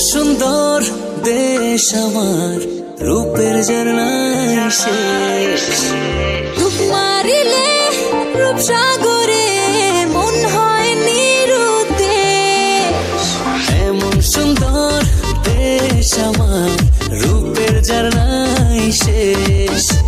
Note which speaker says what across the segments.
Speaker 1: সুন্দর দেশ আমার, রূপের ঝর্ণায় শেষ।
Speaker 2: রূপ মারিলে রূপসাগরে মন হয় নিরুদ্দেশ।
Speaker 1: এমন সুন্দর দেশ আমার, রূপের ঝর্ণায় শেষ।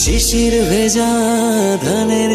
Speaker 1: শিশির ভেজা ধানের